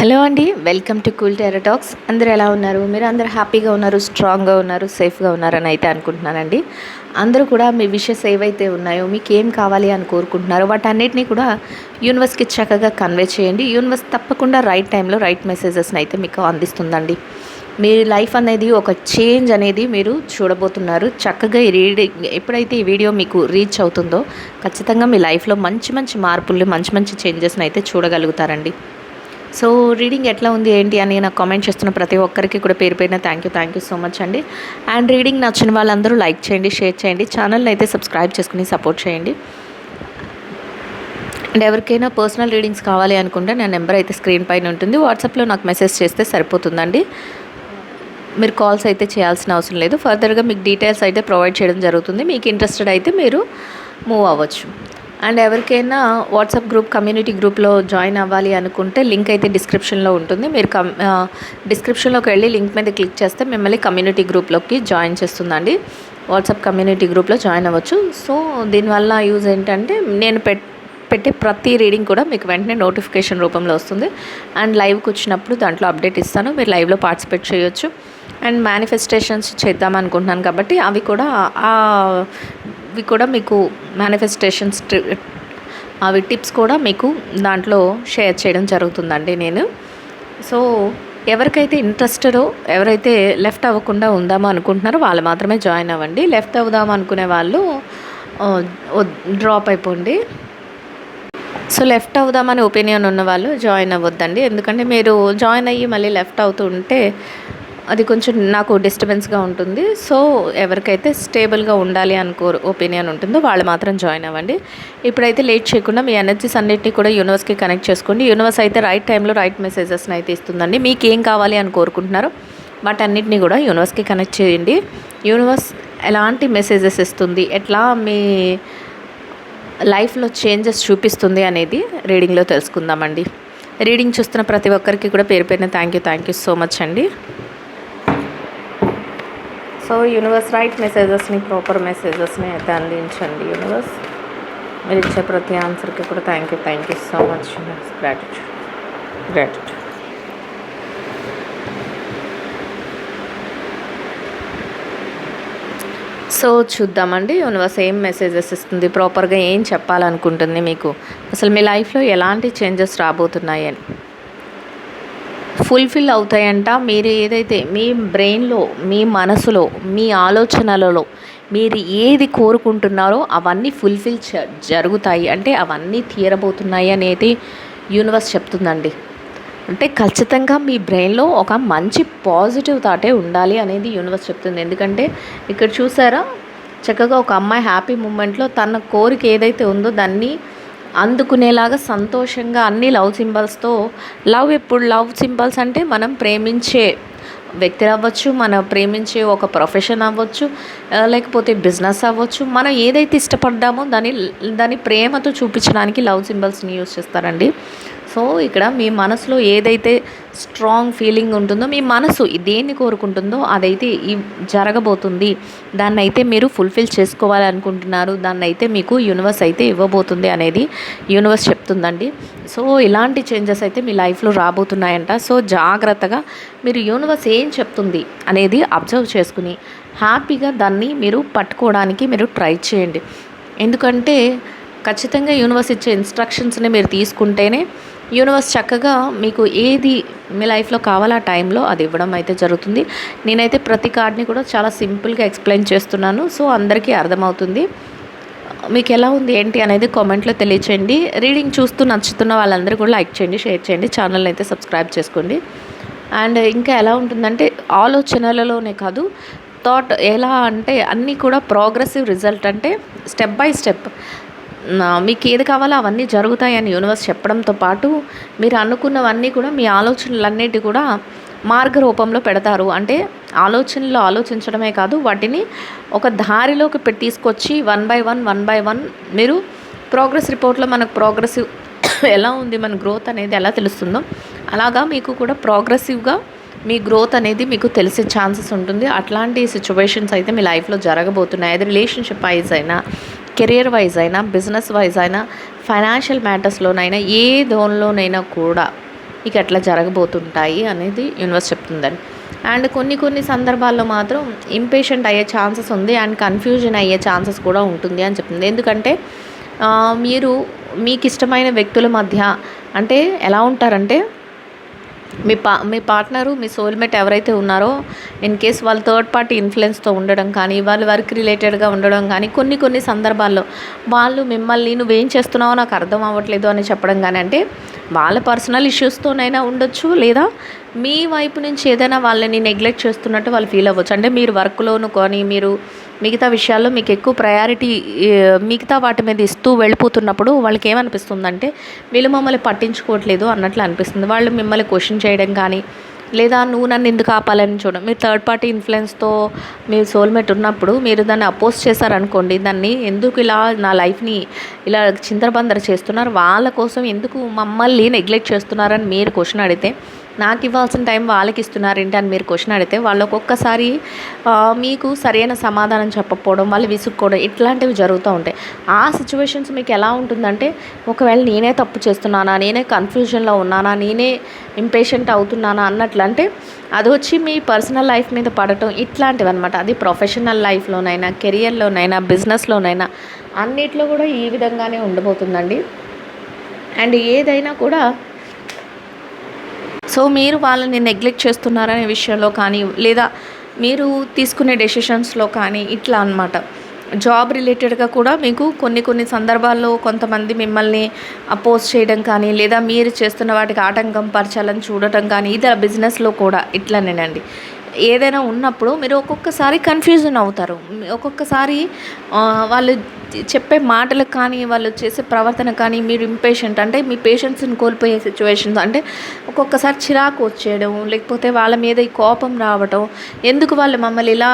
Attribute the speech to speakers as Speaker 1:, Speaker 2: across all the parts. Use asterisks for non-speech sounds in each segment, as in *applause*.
Speaker 1: Hello అండి welcome to cool టెరటాక్స్ అందరూ ఎలా ఉన్నారు? మీరు అందరూ హ్యాపీగా ఉన్నారు స్ట్రాంగ్గా ఉన్నారు సేఫ్గా ఉన్నారని అయితే అనుకుంటున్నానండి. అందరూ కూడా మీ విషెస్ ఏవైతే ఉన్నాయో మీకు ఏం కావాలి అని కోరుకుంటున్నారో వాటన్నిటిని కూడా యూనివర్స్కి చక్కగా కన్వే చేయండి. యూనివర్స్ తప్పకుండా రైట్ టైంలో రైట్ మెసేజెస్ని అయితే మీకు అందిస్తుందండి. మీ లైఫ్ అనేది ఒక చేంజ్ అనేది మీరు చూడబోతున్నారు. చక్కగా ఈ రీడింగ్ ఎప్పుడైతే ఈ వీడియో మీకు రీచ్ అవుతుందో ఖచ్చితంగా మీ లైఫ్లో మంచి మంచి మార్పులు మంచి మంచి చేంజెస్ని అయితే చూడగలుగుతారండి. సో రీడింగ్ ఎట్లా ఉంది ఏంటి అని నాకు కామెంట్ చేస్తున్న ప్రతి ఒక్కరికి కూడా పేరు పేరున thank you thank you so much అండి. అండ్ రీడింగ్ నచ్చిన వాళ్ళందరూ లైక్ చేయండి షేర్ చేయండి ఛానల్ని అయితే సబ్స్క్రైబ్ చేసుకుని సపోర్ట్ చేయండి. అండ్ ఎవరికైనా పర్సనల్ రీడింగ్స్ కావాలి అనుకుంటే నా నెంబర్ అయితే స్క్రీన్ పైన ఉంటుంది. వాట్సాప్లో నాకు మెసేజ్ చేస్తే సరిపోతుందండి. మీరు కాల్స్ అయితే చేయాల్సిన అవసరం లేదు. ఫర్దర్గా మీకు డీటెయిల్స్ అయితే ప్రొవైడ్ చేయడం జరుగుతుంది. మీకు ఇంట్రెస్టెడ్ అయితే మీరు మూవ్ అవ్వచ్చు. అండ్ ఎవరికైనా వాట్సాప్ గ్రూప్ కమ్యూనిటీ గ్రూప్లో జాయిన్ అవ్వాలి అనుకుంటే లింక్ అయితే డిస్క్రిప్షన్లో ఉంటుంది. మీరు కమ్ డిస్క్రిప్షన్లోకి వెళ్ళి లింక్ మీద క్లిక్ చేస్తే మిమ్మల్ని కమ్యూనిటీ గ్రూప్లోకి జాయిన్ చేస్తుందండి. వాట్సాప్ కమ్యూనిటీ గ్రూప్లో జాయిన్ అవ్వచ్చు. సో దీనివల్ల యూజ్ ఏంటంటే నేను పెట్ పెట్టే ప్రతి రీడింగ్ కూడా మీకు వెంటనే నోటిఫికేషన్ రూపంలో వస్తుంది. అండ్ లైవ్కి వచ్చినప్పుడు దాంట్లో అప్డేట్ ఇస్తాను. మీరు లైవ్లో పార్టిసిపేట్ చేయొచ్చు. అండ్ మేనిఫెస్టేషన్స్ చేద్దాం అనుకుంటున్నాను కాబట్టి అవి కూడా అవి కూడా మీకు మేనిఫెస్టేషన్స్ అవి టిప్స్ కూడా మీకు దాంట్లో షేర్ చేయడం జరుగుతుందండి నేను. సో ఎవరికైతే ఇంట్రెస్టడో ఎవరైతే లెఫ్ట్ అవ్వకుండా ఉందామో అనుకుంటున్నారో వాళ్ళు మాత్రమే జాయిన్ అవ్వండి. లెఫ్ట్ అవుదాం అనుకునే వాళ్ళు డ్రాప్ అయిపోండి. సో లెఫ్ట్ అవుదామని ఒపీనియన్ ఉన్న వాళ్ళు జాయిన్ అవ్వద్దండి. ఎందుకంటే మీరు జాయిన్ అయ్యి మళ్ళీ లెఫ్ట్ అవుతుంటే అది కొంచెం నాకు డిస్టర్బెన్స్గా ఉంటుంది. సో ఎవరికైతే స్టేబుల్గా ఉండాలి అనుకో ఒపీనియన్ ఉంటుందో వాళ్ళు మాత్రం జాయిన్ అవ్వండి. ఇప్పుడైతే లేట్ చేయకుండా మీ ఎనర్జీస్ అన్నిటిని కూడా యూనివర్స్కి కనెక్ట్ చేసుకోండి. యూనివర్స్ అయితే రైట్ టైంలో రైట్ మెసేజెస్ని అయితే ఇస్తుందండి. మీకు ఏం కావాలి అని కోరుకుంటున్నారో వాటన్నిటిని కూడా యూనివర్స్కి కనెక్ట్ చేయండి. యూనివర్స్ ఎలాంటి మెసేజెస్ ఇస్తుంది? ఎట్లా మీ లైఫ్లో చేంజెస్ చూపిస్తుంది అనేది రీడింగ్లో తెలుసుకుందామండి. రీడింగ్ చూస్తున్న ప్రతి ఒక్కరికి కూడా పేరు పేరున thank you thank you so much అండి. సో యూనివర్స్ రైట్ మెసేజెస్ని ప్రాపర్ మెసేజెస్ని అయితే అందించండి యూనివర్స్. మీరు ఇచ్చే ప్రతి ఆన్సర్కి కూడా thank you thank you so much gratitude gratitude so చూద్దామండి యూనివర్స్ ఏం మెసేజెస్ ఇస్తుంది? ప్రాపర్గా ఏం చెప్పాలనుకుంటుంది మీకు? అసలు మీ లైఫ్లో ఎలాంటి చేంజెస్ రాబోతున్నాయి అని ఫుల్ఫిల్ అవుతాయంట. మీరు ఏదైతే మీ బ్రెయిన్లో మీ మనసులో మీ ఆలోచనలలో మీరు ఏది కోరుకుంటున్నారో అవన్నీ ఫుల్ఫిల్ జరుగుతాయి. అంటే అవన్నీ తీరబోతున్నాయి అనేది యూనివర్స్ చెప్తుందండి. అంటే ఖచ్చితంగా మీ బ్రెయిన్లో ఒక మంచి పాజిటివ్ థాటే ఉండాలి అనేది యూనివర్స్ చెప్తుంది. ఎందుకంటే ఇక్కడ చూసారా? చక్కగా ఒక అమ్మాయి హ్యాపీ మూమెంట్లో తన కోరిక ఏదైతే ఉందో దాన్ని అందుకునేలాగా సంతోషంగా అన్ని లవ్ సింబల్స్తో లవ్ ఎప్పుడు లవ్ సింబల్స్ అంటే మనం ప్రేమించే వ్యక్తి అవ్వచ్చు మనం ప్రేమించే ఒక ప్రొఫెషన్ అవ్వచ్చు లేకపోతే బిజినెస్ అవ్వచ్చు. మనం ఏదైతే ఇష్టపడ్డామో దాని దాని ప్రేమతో చూపించడానికి లవ్ సింబల్స్ని యూజ్ చేస్తారండి. సో ఇక్కడ మీ మనసులో ఏదైతే స్ట్రాంగ్ ఫీలింగ్ ఉంటుందో మీ మనసు దేన్ని కోరుకుంటుందో అదైతే ఈ జరగబోతుంది. దాన్ని అయితే మీరు ఫుల్ఫిల్ చేసుకోవాలనుకుంటున్నారు. దాన్ని అయితే మీకు యూనివర్స్ అయితే ఇవ్వబోతుంది అనేది యూనివర్స్ చెప్తుందండి. సో ఇలాంటి చేంజెస్ అయితే మీ లైఫ్లో రాబోతున్నాయంట. సో జాగ్రత్తగా మీరు యూనివర్స్ ఏం చెప్తుంది అనేది అబ్జర్వ్ చేసుకుని హ్యాపీగా దాన్ని మీరు పట్టుకోవడానికి మీరు ట్రై చేయండి. ఎందుకంటే ఖచ్చితంగా యూనివర్స్ ఇచ్చే ఇన్స్ట్రక్షన్స్ని మీరు తీసుకుంటేనే యూనివర్స్ చక్కగా మీకు ఏది మీ లైఫ్లో కావాలో ఆ టైంలో అది ఇవ్వడం అయితే జరుగుతుంది. నేనైతే ప్రతి కార్డ్ని కూడా చాలా సింపుల్గా ఎక్స్ప్లెయిన్ చేస్తున్నాను. సో అందరికీ అర్థమవుతుంది. మీకు ఎలా ఉంది ఏంటి అనేది కామెంట్లో తెలియచేయండి. రీడింగ్ చూస్తూ నచ్చుతున్న వాళ్ళందరూ కూడా లైక్ చేయండి షేర్ చేయండి. ఛానల్ అయితే సబ్స్క్రైబ్ చేసుకోండి. అండ్ ఇంకా ఎలా ఉంటుందంటే ఆలోచనలలోనే కాదు థాట్ ఎలా అంటే అన్నీ కూడా ప్రోగ్రెసివ్ రిజల్ట్ అంటే స్టెప్ బై స్టెప్ మీకు ఏది కావాలో అవన్నీ జరుగుతాయని యూనివర్స్ చెప్పడంతో పాటు మీరు అనుకున్నవన్నీ కూడా మీ ఆలోచనలన్నిటి కూడా మార్గ రూపంలో పెడతారు. అంటే ఆలోచనలు ఆలోచించడమే కాదు వాటిని ఒక దారిలోకి పెట్టి తీసుకొచ్చి one by one one by one మీరు ప్రోగ్రెస్ రిపోర్ట్లో మనకు ప్రోగ్రెసివ్ *coughs* ఎలా ఉంది మన గ్రోత్ అనేది ఎలా తెలుస్తుందో అలాగా మీకు కూడా ప్రోగ్రెసివ్గా మీ గ్రోత్ అనేది మీకు తెలిసే ఛాన్సెస్ ఉంటుంది. అట్లాంటి సిచ్యువేషన్స్ అయితే మీ లైఫ్లో జరగబోతున్నాయి. అది రిలేషన్షిప్ వైజ్ అయినా కెరియర్ వైజ్ అయినా బిజినెస్ వైజ్ అయినా ఫైనాన్షియల్ మ్యాటర్స్లోనైనా ఏ దోన్లోనైనా కూడా మీకు అట్లా జరగబోతుంటాయి అనేది యూనివర్స్ చెప్తుందండి. అండ్ కొన్ని కొన్ని సందర్భాల్లో మాత్రం ఇంపేషెంట్ అయ్యే ఛాన్సెస్ ఉంది అండ్ కన్ఫ్యూజన్ అయ్యే ఛాన్సెస్ కూడా ఉంటుంది అని చెప్తుంది. ఎందుకంటే మీరు మీకు ఇష్టమైన వ్యక్తుల మధ్య అంటే ఎలా ఉంటారంటే మీ పా మీ పార్ట్నరు మీ సోల్మేట్ ఎవరైతే ఉన్నారో ఇన్ కేస్ వాళ్ళు థర్డ్ పార్టీ ఇన్ఫ్లుయెన్స్తో ఉండడం కానీ వాళ్ళు వర్క్ రిలేటెడ్గా ఉండడం కానీ కొన్ని కొన్ని సందర్భాల్లో వాళ్ళు మిమ్మల్ని నువ్వేం చేస్తున్నావో నాకు అర్థం అవ్వట్లేదు అని చెప్పడం కానీ అంటే వాళ్ళ పర్సనల్ ఇష్యూస్తోనైనా ఉండొచ్చు లేదా మీ వైపు నుంచి ఏదైనా వాళ్ళని నెగ్లెక్ట్ చేస్తున్నట్టు వాళ్ళు ఫీల్ అవ్వచ్చు. అంటే మీరు వర్క్లోను కానీ మీరు మిగతా విషయాల్లో మీకు ఎక్కువ ప్రయారిటీ మిగతా వాటి మీద ఇస్తూ వెళ్ళిపోతున్నప్పుడు వాళ్ళకి ఏమనిపిస్తుందంటే వీళ్ళు మమ్మల్ని పట్టించుకోవట్లేదు అన్నట్లు అనిపిస్తుంది. వాళ్ళు మిమ్మల్ని క్వశ్చన్ చేయడం కానీ లేదా నువ్వు నన్ను ఎందుకు ఆపాలని చూడడం. మీరు థర్డ్ పార్టీ ఇన్ఫ్లుయెన్స్తో మీ సోల్మేట్ ఉన్నప్పుడు మీరు దాన్ని అపోజ్ చేశారనుకోండి దాన్ని ఎందుకు ఇలా నా లైఫ్ని ఇలా చిందరబందర చేస్తున్నారు? వాళ్ళ కోసం ఎందుకు మమ్మల్ని నెగ్లెక్ట్ చేస్తున్నారని మీరు క్వశ్చన్ అడిగితే నాకు ఇవ్వాల్సిన టైం వాళ్ళకి ఇస్తున్నారేంటి అని మీరు క్వశ్చన్ అడిగితే వాళ్ళు ఒక్కొక్కసారి మీకు సరైన సమాధానం చెప్పకపోవడం వాళ్ళు విసుక్కోవడం ఇట్లాంటివి జరుగుతూ ఉంటాయి. ఆ సిచ్యువేషన్స్ మీకు ఎలా ఉంటుందంటే ఒకవేళ నేనే తప్పు చేస్తున్నానా నేనే కన్ఫ్యూజన్లో ఉన్నానా నేనే ఇంపేషెంట్ అవుతున్నానా అన్నట్లంటే అది వచ్చి మీ పర్సనల్ లైఫ్ మీద పడటం ఇట్లాంటివి అనమాట అది ప్రొఫెషనల్ లైఫ్లోనైనా కెరియర్లోనైనా బిజినెస్లోనైనా అన్నిట్లో కూడా ఈ విధంగానే ఉండబోతుందండి. అండ్ ఏదైనా కూడా సో మీరు వాళ్ళని నెగ్లెక్ట్ చేస్తున్నారనే విషయంలో కానీ లేదా మీరు తీసుకునే డెసిషన్స్లో కానీ ఇట్లా అన్నమాట. జాబ్ రిలేటెడ్గా కూడా మీకు కొన్ని కొన్ని సందర్భాల్లో కొంతమంది మిమ్మల్ని అపోజ్ చేయడం కానీ లేదా మీరు చేస్తున్న వాటికి ఆటంకం పరచాలని చూడటం కానీ ఇది బిజినెస్లో కూడా ఇట్లనేనండి. ఏదైనా ఉన్నప్పుడు మీరు ఒక్కొక్కసారి కన్ఫ్యూజన్ అవుతారు. ఒక్కొక్కసారి వాళ్ళు చెప్పే మాటలకు కానీ వాళ్ళు చేసే ప్రవర్తన కానీ మీరు ఇంపేషెంట్ అంటే మీ పేషెన్స్ని కోల్పోయే సిచ్యువేషన్స్ అంటే ఒక్కొక్కసారి చిరాకు వచ్చేయడం లేకపోతే వాళ్ళ మీద ఈ కోపం రావటం ఎందుకు వాళ్ళు మమ్మల్ని ఇలా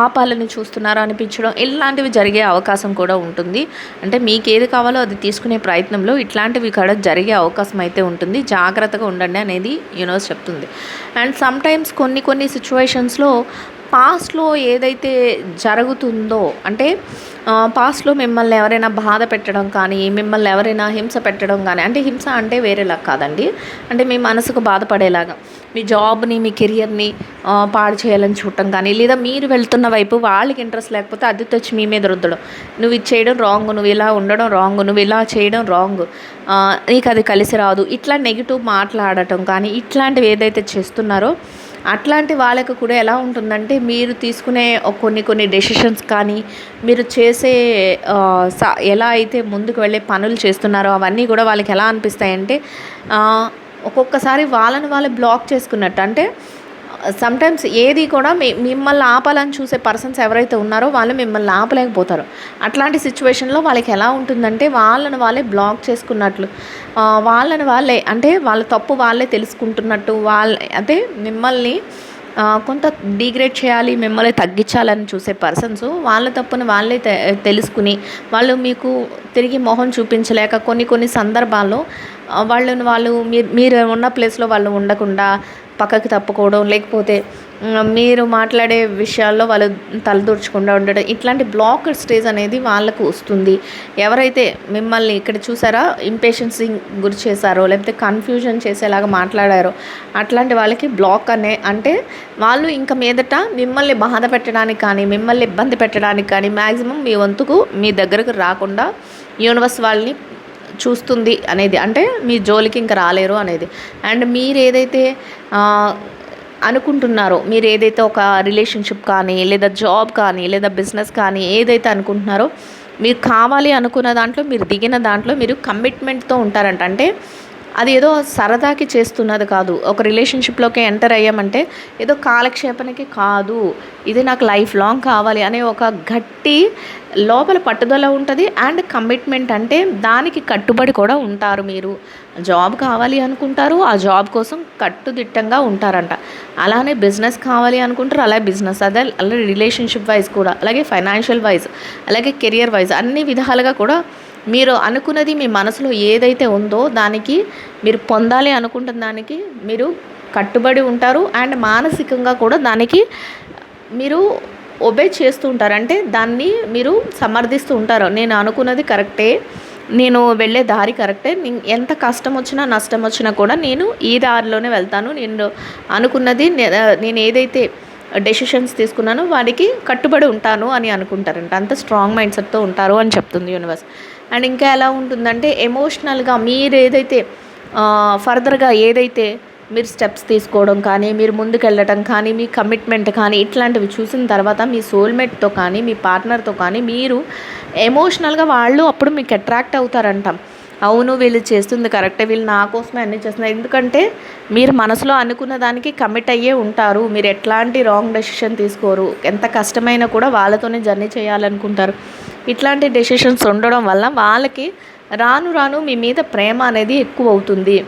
Speaker 1: ఆపాలని చూస్తున్నారా అనిపించడం ఇలాంటివి జరిగే అవకాశం కూడా ఉంటుంది. అంటే మీకు ఏది కావాలో అది తీసుకునే ప్రయత్నంలో ఇట్లాంటివి కూడా జరిగే అవకాశం అయితే ఉంటుంది. జాగ్రత్తగా ఉండండి అనేది యూనివర్స్ చెప్తుంది. అండ్ సమ్టైమ్స్ కొన్ని కొన్ని సిచ్యువేషన్స్లో పాస్ట్లో ఏదైతే జరుగుతుందో అంటే పాస్ట్లో మిమ్మల్ని ఎవరైనా బాధ పెట్టడం కానీ మిమ్మల్ని ఎవరైనా హింస పెట్టడం కానీ అంటే హింస అంటే వేరేలా కాదండి. అంటే మీ మనసుకు బాధపడేలాగా. మీ జాబ్ని మీ కెరియర్ని పాడు చేయాలని చూడటం కానీ లేదా మీరు వెళ్తున్న వైపు వాళ్ళకి ఇంట్రెస్ట్ లేకపోతే అది తెచ్చి మీ మీద రుద్దడం. నువ్వు ఇది చేయడం రాంగ్ నువ్వు ఇలా ఉండడం రాంగ్ నువ్వు ఇలా చేయడం రాంగ్ నీకు అది కలిసి రాదు. ఇట్లా నెగిటివ్ మాట్లాడటం కానీ ఇట్లాంటివి ఏదైతే చేస్తున్నారో అట్లాంటి వాళ్ళకు కూడా ఎలా ఉంటుందంటే మీరు తీసుకునే కొన్ని కొన్ని డెసిషన్స్ కానీ మీరు చేసే స- ఎలా అయితే ముందుకు వెళ్ళే పనులు చేస్తున్నారో అవన్నీ కూడా వాళ్ళకి ఎలా అనిపిస్తాయంటే ఒక్కొక్కసారి వాళ్ళని వాళ్ళు బ్లాక్ చేసుకున్నట్టు. అంటే సమ్టైమ్స్ ఏది కూడా మీ మిమ్మల్ని ఆపాలని చూసే పర్సన్స్ ఎవరైతే ఉన్నారో వాళ్ళు మిమ్మల్ని ఆపలేకపోతారు. అట్లాంటి సిచ్యువేషన్లో వాళ్ళకి ఎలా ఉంటుందంటే వాళ్ళని వాళ్ళే బ్లాక్ చేసుకున్నట్లు. వాళ్ళని వాళ్ళే అంటే వాళ్ళ తప్పు వాళ్ళే తెలుసుకుంటున్నట్టు వాళ్ళ అంటే మిమ్మల్ని కొంత డిగ్రేడ్ చేయాలి మిమ్మల్ని తగ్గించాలని చూసే పర్సన్స్ వాళ్ళ తప్పుని వాళ్ళే తె- తెలుసుకుని వాళ్ళు మీకు తిరిగి మొహం చూపించలేక కొన్ని కొన్ని సందర్భాల్లో వాళ్ళని వాళ్ళు మీరు మీరు ఉన్న ప్లేస్లో వాళ్ళు ఉండకుండా పక్కకి తప్పుకోవడం లేకపోతే మీరు మాట్లాడే విషయాల్లో వాళ్ళు తలదూర్చకుండా ఉండడం ఇట్లాంటి బ్లాక్ స్టేజ్ అనేది వాళ్ళకు వస్తుంది. ఎవరైతే మిమ్మల్ని ఇక్కడ చూసారా ఇంపేషన్సీ గురి చేశారో లేకపోతే కన్ఫ్యూజన్ చేసేలాగా మాట్లాడారో అట్లాంటి వాళ్ళకి బ్లాక్ అనే అంటే వాళ్ళు ఇంకా మీదట మిమ్మల్ని బాధ పెట్టడానికి కానీ మిమ్మల్ని ఇబ్బంది పెట్టడానికి కానీ మ్యాక్సిమం మీ వంతుకు మీ దగ్గరకు రాకుండా యూనివర్స్ వాళ్ళని చూస్తుంది అనేది అంటే మీ జోలికి ఇంకా రాలేరు అనేది. అండ్ మీరు ఏదైతే అనుకుంటున్నారో మీరు ఏదైతే ఒక రిలేషన్షిప్ కానీ లేదా జాబ్ కానీ లేదా బిజినెస్ కానీ ఏదైతే అనుకుంటున్నారో మీరు కావాలి అనుకున్న దాంట్లో మీరు దిగిన దాంట్లో మీరు కమిట్మెంట్తో ఉంటారంట. అంటే అది ఏదో సరదాకి చేస్తున్నది కాదు. ఒక రిలేషన్షిప్లోకి ఎంటర్ అయ్యామంటే ఏదో కాలక్షేపణకి కాదు. ఇది నాకు లైఫ్ లాంగ్ కావాలి అనే ఒక గట్టి లోపల పట్టుదల ఉంటుంది అండ్ కమిట్మెంట్ అంటే దానికి కట్టుబడి కూడా ఉంటారు మీరు. జాబ్ కావాలి అనుకుంటారు ఆ జాబ్ కోసం కట్టుదిట్టంగా ఉంటారంట. అలానే బిజినెస్ కావాలి అనుకుంటారు అలాగే బిజినెస్ అదే అలాగే రిలేషన్షిప్ వైజ్ కూడా అలాగే ఫైనాన్షియల్ వైజ్ అలాగే కెరియర్ వైజ్ అన్ని విధాలుగా కూడా మీరు అనుకున్నది మీ మనసులో ఏదైతే ఉందో దానికి మీరు పొందాలి అనుకుంటున్న దానికి మీరు కట్టుబడి ఉంటారు అండ్ మానసికంగా కూడా దానికి మీరు ఒబే చేస్తూ ఉంటారు. అంటే దాన్ని మీరు సమర్థిస్తూ ఉంటారు. నేను అనుకున్నది కరెక్టే నేను వెళ్ళే దారి కరెక్టే ఎంత కష్టం వచ్చినా నష్టం వచ్చినా కూడా నేను ఈ దారిలోనే వెళ్తాను. నేను అనుకున్నది నే- నేను ఏదైతే డెసిషన్స్ తీసుకున్నానో వాడికి కట్టుబడి ఉంటాను అని అనుకుంటారంట. అంత స్ట్రాంగ్ మైండ్ సెట్తో ఉంటారు అని చెప్తుంది యూనివర్స్ అండ్ ఇంకా ఎలా ఉంటుందంటే ఎమోషనల్గా మీరు ఏదైతే ఫర్దర్గా ఏదైతే మీరు స్టెప్స్ తీసుకోవడం కానీ మీరు ముందుకెళ్ళటం కానీ మీ కమిట్మెంట్ కానీ ఇట్లాంటివి చూసిన తర్వాత మీ సోల్మేట్తో కానీ మీ పార్ట్నర్తో కానీ మీరు ఎమోషనల్గా వాళ్ళు అప్పుడు మీకు అట్రాక్ట్ అవుతారంట. అవును వీళ్ళు చేస్తుంది కరెక్టే వీళ్ళు నా కోసమే అన్నీ చేస్తున్నారు. ఎందుకంటే మీరు మనసులో అనుకున్న దానికి కమిట్ అయ్యే ఉంటారు. మీరు ఎట్లాంటి రాంగ్ డెసిషన్ తీసుకోరు. ఎంత కష్టమైనా కూడా వాళ్ళతోనే జర్నీ చేయాలనుకుంటారు. ఇట్లాంటి డెసిషన్స్ ఉండడం వల్ల వాళ్ళకి రాను రాను మీ మీద ప్రేమ అనేది ఎక్కువ అవుతుంది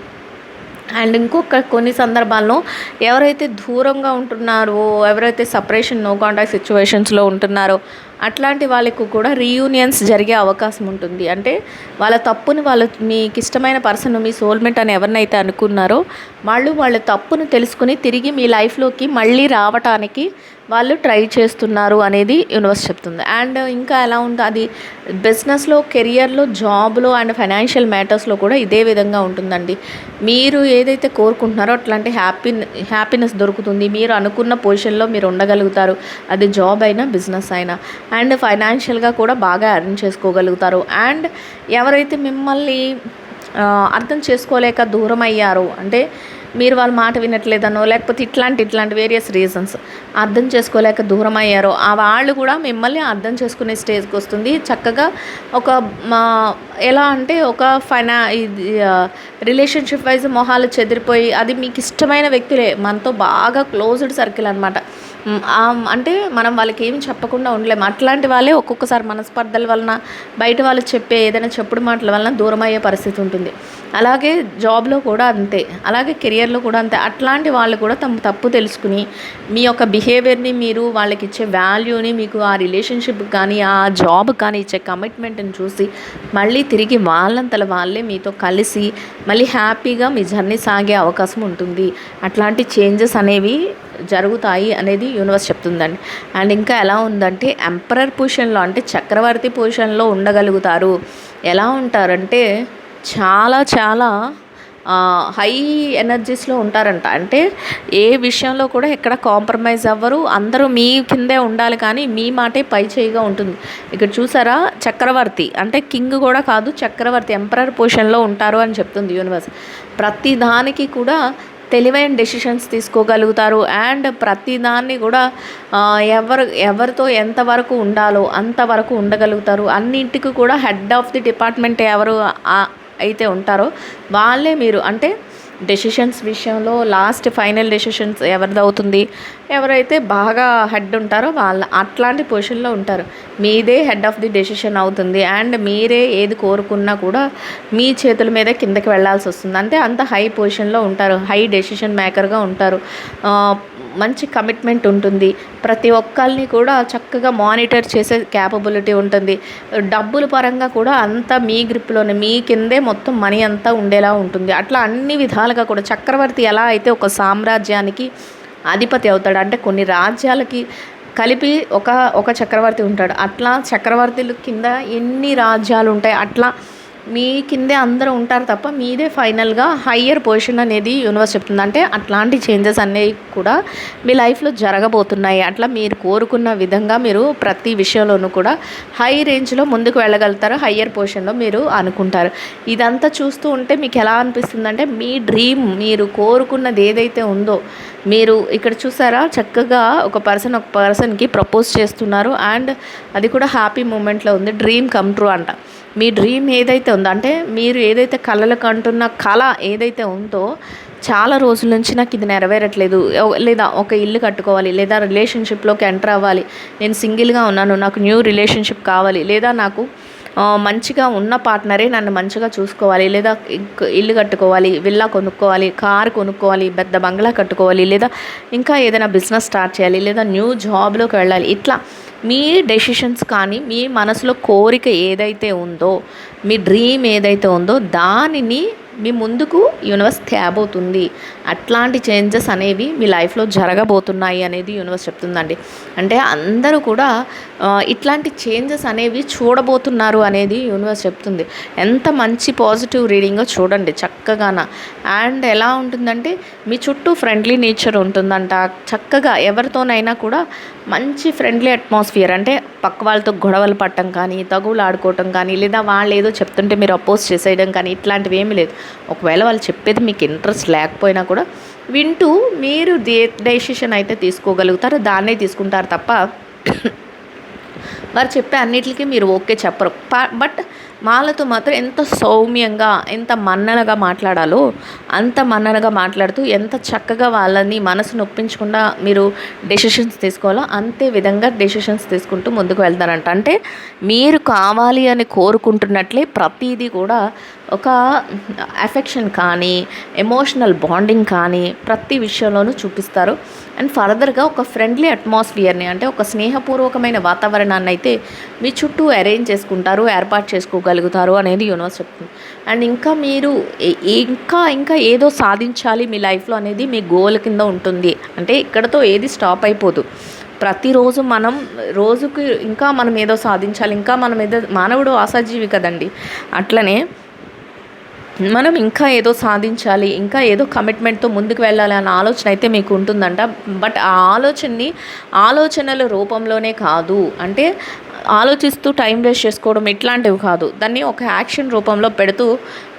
Speaker 1: అండ్ ఇంకొక కొన్ని సందర్భాల్లో ఎవరైతే దూరంగా ఉంటున్నారో ఎవరైతే సపరేషన్ నో కాంటాక్ట్ సిచ్యువేషన్స్లో ఉంటున్నారో అట్లాంటి వాళ్ళకు కూడా రీయూనియన్స్ జరిగే అవకాశం ఉంటుంది. అంటే వాళ్ళ తప్పుని వాళ్ళ మీకు ఇష్టమైన పర్సన్ మీ సోల్మేట్ అని ఎవరినైతే అనుకున్నారో వాళ్ళు వాళ్ళ తప్పును తెలుసుకుని తిరిగి మీ లైఫ్లోకి మళ్ళీ రావటానికి వాళ్ళు ట్రై చేస్తున్నారు అనేది యూనివర్స్ చెప్తుంది. అండ్ ఇంకా ఎలా ఉందో అది బిజినెస్లో కెరియర్లో జాబ్లో అండ్ ఫైనాన్షియల్ మ్యాటర్స్లో కూడా ఇదే విధంగా ఉంటుందండి. మీరు ఏదైతే కోరుకుంటున్నారో అట్లాంటి హ్యాపీ హ్యాపీనెస్ దొరుకుతుంది. మీరు అనుకున్న పొజిషన్లో మీరు ఉండగలుగుతారు. అది జాబ్ అయినా బిజినెస్ అయినా. అండ్ ఫైనాన్షియల్గా కూడా బాగా అర్న్ చేసుకోగలుగుతారు. అండ్ ఎవరైతే మిమ్మల్ని అర్థం చేసుకోలేక దూరం అయ్యారో అంటే మీరు వాళ్ళ మాట వినట్లేదనో లేకపోతే ఇట్లాంటి ఇట్లాంటి వేరియస్ రీజన్స్ అర్థం చేసుకోలేక దూరం అయ్యారో ఆ వాళ్ళు కూడా మిమ్మల్ని అర్థం చేసుకునే స్టేజ్కి వస్తుంది. చక్కగా ఒక మా ఎలా అంటే ఒక ఫైనా ఇది రిలేషన్షిప్ వైజ్ మొహాలు చెదిరిపోయి అది మీకు ఇష్టమైన వ్యక్తులే. మనతో బాగా క్లోజ్డ్ సర్కిల్ అనమాట అంటే మనం వాళ్ళకి ఏమి చెప్పకుండా ఉండలేము. అట్లాంటి వాళ్ళే ఒక్కొక్కసారి మనస్పర్ధల వలన బయట వాళ్ళు చెప్పే ఏదైనా చెప్పుడు మాటల వలన దూరం అయ్యే పరిస్థితి ఉంటుంది. అలాగే జాబ్లో కూడా అంతే. అలాగే కెరియర్లో కూడా అంతే. అట్లాంటి వాళ్ళు కూడా తమ తప్పు తెలుసుకుని మీ యొక్క బిహేవియర్ని మీరు వాళ్ళకి ఇచ్చే వాల్యూని మీకు ఆ రిలేషన్షిప్ కానీ ఆ జాబ్ కానీ ఇచ్చే కమిట్మెంట్ని చూసి మళ్ళీ తిరిగి వాళ్ళంతల వాళ్ళే మీతో కలిసి మళ్ళీ హ్యాపీగా మీ జర్నీ సాగే అవకాశం ఉంటుంది. అట్లాంటి చేంజెస్ అనేవి జరుగుతాయి అనేది యూనివర్స్ చెప్తుందండి. అండ్ ఇంకా ఎలా ఉందంటే ఎంపరర్ పొజిషన్లో అంటే చక్రవర్తి పొజిషన్లో ఉండగలుగుతారు. ఎలా ఉంటారంటే చాలా చాలా హై ఎనర్జీస్లో ఉంటారంట. అంటే ఏ విషయంలో కూడా ఎక్కడ కాంప్రమైజ్ అవ్వరు. అందరూ మీ కిందే ఉండాలి కానీ మీ మాటే పై చేయిగా ఉంటుంది. ఇక్కడ చూసారా? చక్రవర్తి. అంటే కింగ్ కూడా కాదు చక్రవర్తి. ఎంపరర్ పొజిషన్లో ఉంటారు అని చెప్తుంది యూనివర్స్. ప్రతి దానికి కూడా తెలివైన డెసిషన్స్ తీసుకోగలుగుతారు. అండ్ ప్రతిదాన్ని కూడా ఎవరు ఎవరితో ఎంతవరకు ఉండాలో అంతవరకు ఉండగలుగుతారు. అన్నింటికి కూడా హెడ్ ఆఫ్ ది డిపార్ట్మెంట్ ఎవరు? అయితే ఉంటారో వాళ్ళే మీరు అంటే డెసిషన్స్ విషయంలో లాస్ట్ ఫైనల్ డెసిషన్స్ ఎవరిది అవుతుంది ఎవరైతే బాగా హెడ్ ఉంటారో వాళ్ళ అట్లాంటి పొజిషన్లో ఉంటారు. మీదే హెడ్ ఆఫ్ ది డెసిషన్ అవుతుంది అండ్ మీరే ఏది కోరుకున్నా కూడా మీ చేతుల మీదే కిందకి వెళ్ళాల్సి వస్తుంది. అంటే అంత హై పొజిషన్లో ఉంటారు హై డెసిషన్ మేకర్గా ఉంటారు. మంచి కమిట్మెంట్ ఉంటుంది. ప్రతి ఒక్కరిని కూడా చక్కగా మానిటర్ చేసే క్యాపబిలిటీ ఉంటుంది. డబ్బుల పరంగా కూడా అంతా మీ గ్రిప్లోనే మీ కిందే మొత్తం మనీ అంతా ఉండేలా ఉంటుంది. అట్లా అన్ని విధాలుగా కూడా చక్రవర్తి ఎలా అయితే ఒక సామ్రాజ్యానికి అధిపతి అవుతాడు అంటే కొన్ని రాజ్యాలకి కలిపి ఒక ఒక చక్రవర్తి ఉంటాడు. అట్లా చక్రవర్తులు కింద ఎన్ని రాజ్యాలు ఉంటాయి అట్లా మీ కిందే అందరూ ఉంటారు తప్ప మీదే ఫైనల్గా హయ్యర్ పొజిషన్ అనేది యూనివర్స్ చెప్తుంది. అంటే అట్లాంటి చేంజెస్ అనేవి కూడా మీ లైఫ్లో జరగబోతున్నాయి. అట్లా మీరు కోరుకున్న విధంగా మీరు ప్రతి విషయంలోనూ కూడా హై రేంజ్లో ముందుకు వెళ్ళగలుగుతారు. హయ్యర్ పొజిషన్లో మీరు అనుకుంటారు. ఇదంతా చూస్తూ ఉంటే మీకు ఎలా అనిపిస్తుందంటే మీ డ్రీమ్ మీరు కోరుకున్నది ఏదైతే ఉందో మీరు ఇక్కడ చూసారా? చక్కగా ఒక పర్సన్ ఒక పర్సన్కి ప్రపోజ్ చేస్తున్నారు. అండ్ అది కూడా హ్యాపీ మూమెంట్లో ఉంది. డ్రీమ్ కమ్ ట్రూ అంట. మీ డ్రీమ్ ఏదైతే ఉందో అంటే మీరు ఏదైతే కళలకు అంటున్న కళ ఏదైతే ఉందో చాలా రోజుల నుంచి నాకు ఇది నెరవేరట్లేదు. లేదా ఒక ఇల్లు కట్టుకోవాలి లేదా రిలేషన్షిప్లోకి ఎంటర్ అవ్వాలి. నేను సింగిల్గా ఉన్నాను నాకు న్యూ రిలేషన్షిప్ కావాలి లేదా నాకు మంచిగా ఉన్న పార్ట్నరే నన్ను మంచిగా చూసుకోవాలి లేదా ఇల్లు కట్టుకోవాలి విల్లా కొనుక్కోవాలి కార్ కొనుక్కోవాలి పెద్ద బంగ్లా కట్టుకోవాలి లేదా ఇంకా ఏదైనా బిజినెస్ స్టార్ట్ చేయాలి లేదా న్యూ జాబ్లోకి వెళ్ళాలి ఇట్లా మీ డెసిషన్స్ కానీ మీ మనసులో కోరిక ఏదైతే ఉందో మీ డ్రీమ్ ఏదైతే ఉందో దానిని మీ ముందుకు యూనివర్స్ తేబోతుంది. అట్లాంటి చేంజెస్ అనేవి మీ లైఫ్లో జరగబోతున్నాయి అనేది యూనివర్స్ చెప్తుందండి. అంటే అందరూ కూడా ఇట్లాంటి చేంజెస్ అనేవి చూడబోతున్నారు అనేది యూనివర్స్ చెప్తుంది. ఎంత మంచి పాజిటివ్ రీడింగో చూడండి చక్కగాన. అండ్ ఎలా ఉంటుందంటే మీ చుట్టూ ఫ్రెండ్లీ నేచర్ ఉంటుందంట. చక్కగా ఎవరితోనైనా కూడా మంచి ఫ్రెండ్లీ అట్మాస్ఫియర్ అంటే పక్క వాళ్ళతో గొడవలు పట్టడం కానీ తగువులు ఆడుకోవటం కానీ లేదా వాళ్ళు ఏదో చెప్తుంటే మీరు అపోజ్ చేసేయడం కానీ ఇట్లాంటివి ఏమీ లేదు. ఒకవేళ వాళ్ళు చెప్పేది మీకు ఇంట్రెస్ట్ లేకపోయినా కూడా వింటూ మీరు దే డెసిషన్ అయితే తీసుకోగలుగుతారు దాన్నే తీసుకుంటారు తప్ప వారు చెప్పే అన్నిటికీ మీరు ఓకే చెప్పరు. ప- బట్ మాలతో మాత్రం ఎంత సౌమ్యంగా ఎంత మన్ననగా మాట్లాడాలో అంత మన్ననగా మాట్లాడుతూ ఎంత చక్కగా వాళ్ళని మనసు నొప్పించకుండా మీరు డెసిషన్స్ తీసుకోవాలో అంతే విధంగా డెసిషన్స్ తీసుకుంటూ ముందుకు వెళ్తారంట. అంటే మీరు కావాలి అని కోరుకుంటున్నట్లే ప్రతిదీ కూడా ఒక అఫెక్షన్ కానీ ఎమోషనల్ బాండింగ్ కానీ ప్రతి విషయంలోనూ చూపిస్తారు. అండ్ ఫర్దర్గా ఒక ఫ్రెండ్లీ అట్మాస్ఫియర్ని అంటే ఒక స్నేహపూర్వకమైన వాతావరణాన్ని అయితే మీ చుట్టూ అరేంజ్ చేసుకుంటారు ఏర్పాటు చేసుకోగలుగుతారు అనేది యూనివర్స్ చెప్తుంది. అండ్ ఇంకా మీరు ఇంకా ఇంకా ఏదో సాధించాలి మీ లైఫ్లో అనేది మీ గోల్ కింద ఉంటుంది. అంటే ఇక్కడతో ఏది స్టాప్ అయిపోదు. ప్రతిరోజు మనం రోజుకి ఇంకా మనం ఏదో సాధించాలి ఇంకా మనం ఏదో మానవుడు ఆశాజీవి కదండి. అట్లనే మనం ఇంకా ఏదో సాధించాలి ఇంకా ఏదో కమిట్మెంట్తో ముందుకు వెళ్ళాలి అన్న ఆలోచన అయితే మీకు ఉంటుందంట. బట్ ఆ ఆలోచనని ఆలోచనల రూపంలోనే కాదు. అంటే ఆలోచిస్తూ టైం వేస్ట్ చేసుకోవడం ఇట్లాంటివి కాదు. దాన్ని ఒక యాక్షన్ రూపంలో పెడుతూ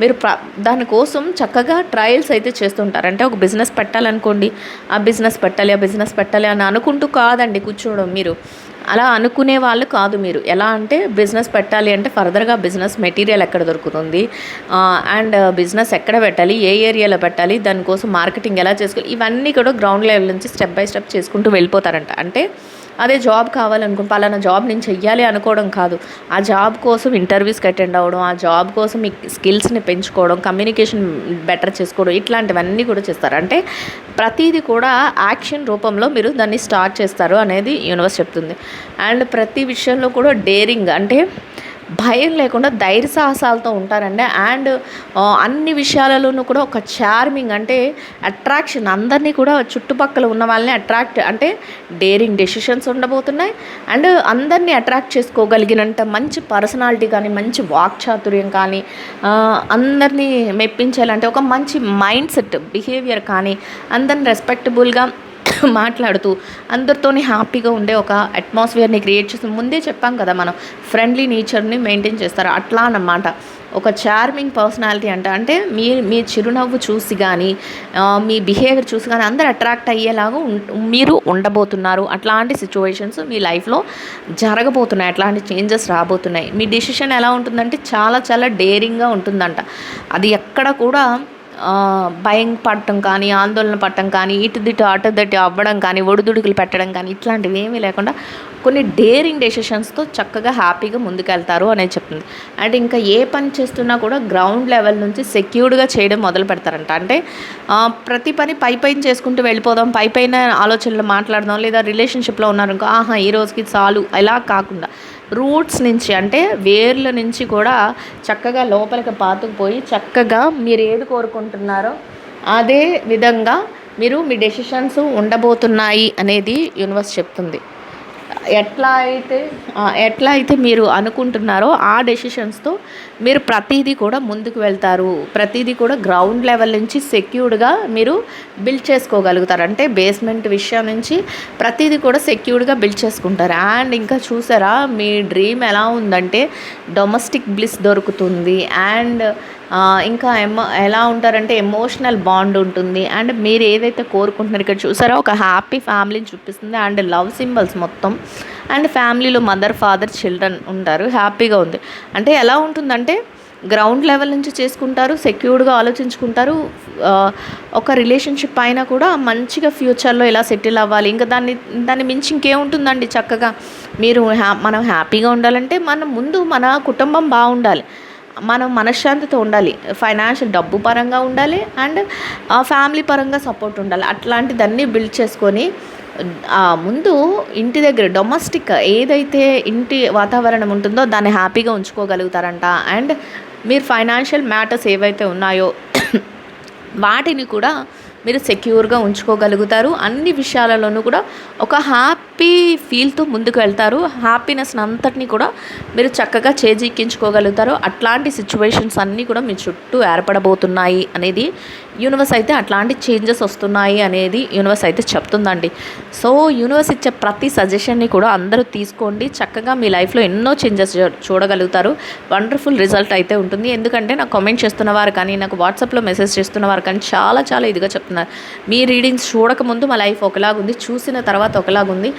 Speaker 1: మీరు ప్ర దానికోసం చక్కగా ట్రయల్స్ అయితే చేస్తుంటారు. అంటే ఒక బిజినెస్ పెట్టాలనుకోండి ఆ బిజినెస్ పెట్టాలి ఆ బిజినెస్ పెట్టాలి అని అనుకుంటూ కాదండి కూర్చోవడం మీరు. అలా అనుకునే వాళ్ళు కాదు మీరు. ఎలా అంటే బిజినెస్ పెట్టాలి అంటే ఫర్దర్గా బిజినెస్ మెటీరియల్ ఎక్కడ దొరుకుతుంది? అండ్ బిజినెస్ ఎక్కడ పెట్టాలి? ఏ ఏరియాలో పెట్టాలి? దానికోసం మార్కెటింగ్ ఎలా చేసుకోవాలి ఇవన్నీ కూడా గ్రౌండ్ లెవెల్ నుంచి స్టెప్ బై స్టెప్ చేసుకుంటూ వెళ్ళిపోతారంట. అంటే అదే జాబ్ కావాలనుకో పలానా జాబ్ నేను చెయ్యాలి అనుకోవడం కాదు. ఆ జాబ్ కోసం ఇంటర్వ్యూస్కి అటెండ్ అవ్వడం ఆ జాబ్ కోసం మీ స్కిల్స్ని పెంచుకోవడం కమ్యూనికేషన్ బెటర్ చేసుకోవడం ఇట్లాంటివన్నీ కూడా చేస్తారు. అంటే ప్రతిదీ కూడా యాక్షన్ రూపంలో మీరు దాన్ని స్టార్ట్ చేస్తారు అనేది యూనివర్స్ చెప్తుంది. అండ్ ప్రతి విషయంలో కూడా డేరింగ్ అంటే భయం లేకుండా ధైర్య సాహసాలతో ఉంటారండి. అండ్ అన్ని విషయాలలోనూ కూడా ఒక చార్మింగ్ అంటే అట్రాక్షన్ అందరినీ కూడా చుట్టుపక్కల ఉన్న వాళ్ళని అట్రాక్ట్ అంటే డేరింగ్ డెసిషన్స్ ఉండబోతున్నాయి. అండ్ అందరినీ అట్రాక్ట్ చేసుకోగలిగినంత మంచి పర్సనాలిటీ కానీ మంచి వాక్చాతుర్యం కానీ అందరినీ మెప్పించాలంటే ఒక మంచి మైండ్ సెట్ బిహేవియర్ కానీ అందరిని రెస్పెక్టబుల్గా మాట్లాడుతూ అందరితోని హ్యాపీగా ఉండే ఒక అట్మాస్ఫియర్ని క్రియేట్ చేసి ముందే చెప్పాం కదా మనం ఫ్రెండ్లీ నేచర్ని మెయింటైన్ చేస్తారు. అట్లా అన్నమాట. ఒక చార్మింగ్ పర్సనాలిటీ అంటే. అంటే మీ మీ చిరునవ్వు చూసి కానీ మీ బిహేవియర్ చూసి కానీ అందరు అట్రాక్ట్ అయ్యేలాగా మీరు ఉండబోతున్నారు. అట్లాంటి సిచ్యువేషన్స్ మీ లైఫ్లో జరగబోతున్నాయి. అట్లాంటి చేంజెస్ రాబోతున్నాయి. మీ డెసిషన్ ఎలా ఉంటుందంటే చాలా చాలా డేరింగ్గా ఉంటుందంట. అది ఎక్కడ కూడా భయం పడటం కానీ ఆందోళన పడటం కానీ ఇటు దిటు అటు అవ్వడం కానీ ఒడిదుడుకులు పెట్టడం కానీ ఇట్లాంటివి ఏమీ లేకుండా కొన్ని డేరింగ్ డెసిషన్స్తో చక్కగా హ్యాపీగా ముందుకెళ్తారు అనేది చెప్తుంది. అండ్ ఇంకా ఏ పని చేస్తున్నా కూడా గ్రౌండ్ లెవెల్ నుంచి సెక్యూర్డ్గా చేయడం మొదలు పెడతారంట. అంటే ప్రతి పని పై పైన చేసుకుంటూ వెళ్ళిపోదాం పై పైన ఆలోచనలు మాట్లాడదాం లేదా రిలేషన్షిప్లో ఉన్నారనుకో ఆహా ఈ రోజుకి చాలు. ఇలా కాకుండా రూట్స్ నుంచి అంటే వేర్ల నుంచి కూడా చక్కగా లోపలికి పాతుకుపోయి చక్కగా మీరు ఏది కోరుకుంటున్నారో అదే విధంగా మీరు మీ డెసిషన్స్ ఉండబోతున్నాయి అనేది యూనివర్స్ చెప్తుంది. ఎట్లా అయితే ఎట్లా అయితే మీరు అనుకుంటున్నారో ఆ డెసిషన్స్తో మీరు ప్రతిదీ కూడా ముందుకు వెళ్తారు. ప్రతిదీ కూడా గ్రౌండ్ లెవెల్ నుంచి సెక్యూర్డ్గా మీరు బిల్డ్ చేసుకోగలుగుతారు. అంటే బేస్మెంట్ విషయం నుంచి ప్రతిదీ కూడా సెక్యూర్డ్గా బిల్డ్ చేసుకుంటారు. అండ్ ఇంకా చూసారా మీ డ్రీమ్ ఎలా ఉందంటే డొమెస్టిక్ బ్లిస్ దొరుకుతుంది. అండ్ ఇంకా ఎమో ఎలా ఉంటారంటే ఎమోషనల్ బాండ్ ఉంటుంది. అండ్ మీరు ఏదైతే కోరుకుంటున్నారో ఇక్కడ చూసారో? ఒక హ్యాపీ ఫ్యామిలీని చూపిస్తుంది. అండ్ లవ్ సింబల్స్ మొత్తం. అండ్ ఫ్యామిలీలో మదర్ ఫాదర్ చిల్డ్రన్ ఉంటారు. హ్యాపీగా ఉంది. అంటే ఎలా ఉంటుందంటే గ్రౌండ్ లెవెల్ నుంచి చేసుకుంటారు సెక్యూర్డ్గా ఆలోచించుకుంటారు. ఒక రిలేషన్షిప్ అయినా కూడా మంచిగా ఫ్యూచర్లో ఎలా సెటిల్ అవ్వాలి? ఇంకా దాన్ని దాన్ని మించి ఇంకేముంటుందండి చక్కగా? మీరు హ్యా మనం హ్యాపీగా ఉండాలంటే మనం ముందు మన కుటుంబం బాగుండాలి. మనం మనశ్శాంతితో ఉండాలి. ఫైనాన్షియల్ డబ్బు పరంగా ఉండాలి అండ్ ఫ్యామిలీ పరంగా సపోర్ట్ ఉండాలి. అట్లాంటిదన్నీ బిల్డ్ చేసుకొని ముందు ఇంటి దగ్గర డొమెస్టిక్ ఏదైతే ఇంటి వాతావరణం ఉంటుందో దాన్ని హ్యాపీగా ఉంచుకోగలుగుతారంట. అండ్ మీరు ఫైనాన్షియల్ మ్యాటర్స్ ఏవైతే ఉన్నాయో వాటిని కూడా మీరు సెక్యూర్గా ఉంచుకోగలుగుతారు. అన్ని విషయాలలోనూ కూడా ఒక హ్యాపీ హ్యాపీ ఫీల్తో ముందుకు వెళ్తారు. హ్యాపీనెస్ అంతటిని కూడా మీరు చక్కగా చేజిక్కించుకోగలుగుతారు. అట్లాంటి సిచ్యువేషన్స్ అన్నీ కూడా మీ చుట్టూ ఏర్పడబోతున్నాయి అనేది యూనివర్స్ అయితే అట్లాంటి చేంజెస్ వస్తున్నాయి అనేది యూనివర్స్ అయితే చెప్తుందండి. సో యూనివర్స్ ఇచ్చే ప్రతి సజెషన్ని కూడా అందరూ తీసుకోండి. చక్కగా మీ లైఫ్లో ఎన్నో చేంజెస్ చూడగలుగుతారు. వండర్ఫుల్ రిజల్ట్ అయితే ఉంటుంది. ఎందుకంటే నాకు కామెంట్ చేస్తున్న వారు కానీ నాకు వాట్సాప్లో మెసేజ్ చేస్తున్న వారు కానీ చాలా చాలా ఇదిగా చెప్తున్నారు. మీ రీడింగ్స్ చూడకముందు మా లైఫ్ ఒకలాగుంది. చూసిన తర్వాత ఒకలాగుంది.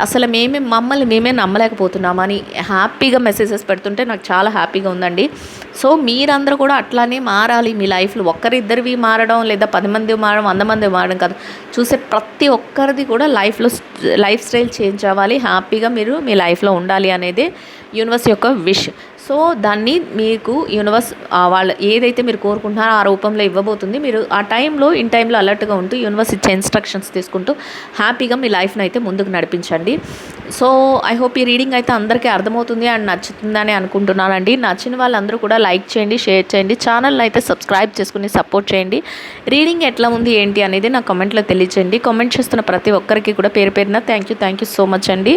Speaker 1: అసలు మేమే మమ్మల్ని మేమే నమ్మలేకపోతున్నామని హ్యాపీగా మెసేజెస్ పెడుతుంటే నాకు చాలా హ్యాపీగా ఉందండి. సో మీరందరూ కూడా అట్లానే మారాలి. మీ లైఫ్లో ఒక్కరిద్దరివి మారడం లేదా పది మంది మారడం వంద మంది మారడం కాదు. చూసే ప్రతి ఒక్కరిది కూడా లైఫ్లో లైఫ్ స్టైల్ చేంజ్ అవ్వాలి. హ్యాపీగా మీరు మీ లైఫ్లో ఉండాలి అనేది యూనివర్స్ యొక్క విష్. సో దాన్ని మీకు యూనివర్స్ వాళ్ళు ఏదైతే మీరు కోరుకుంటున్నారో ఆ రూపంలో ఇవ్వబోతుంది. మీరు ఆ టైంలో ఇన్ టైంలో అలర్ట్గా ఉంటూ యూనివర్స్ ఇచ్చే ఇన్స్ట్రక్షన్స్ తీసుకుంటూ హ్యాపీగా మీ లైఫ్ని అయితే ముందుకు నడిపించండి. సో ఐ హోప్ ఈ రీడింగ్ అయితే అందరికీ అర్థమవుతుంది అండ్ నచ్చుతుందని అనుకుంటున్నానండి. నచ్చిన వాళ్ళందరూ కూడా లైక్ చేయండి షేర్ చేయండి ఛానల్ అయితే సబ్స్క్రైబ్ చేసుకుని సపోర్ట్ చేయండి. రీడింగ్ ఎట్లా ఉంది ఏంటి అనేది నా కామెంట్లో తెలియచేయండి. కామెంట్ చేస్తున్న ప్రతి ఒక్కరికి కూడా పేరు పేరున thank you thank you so much అండి.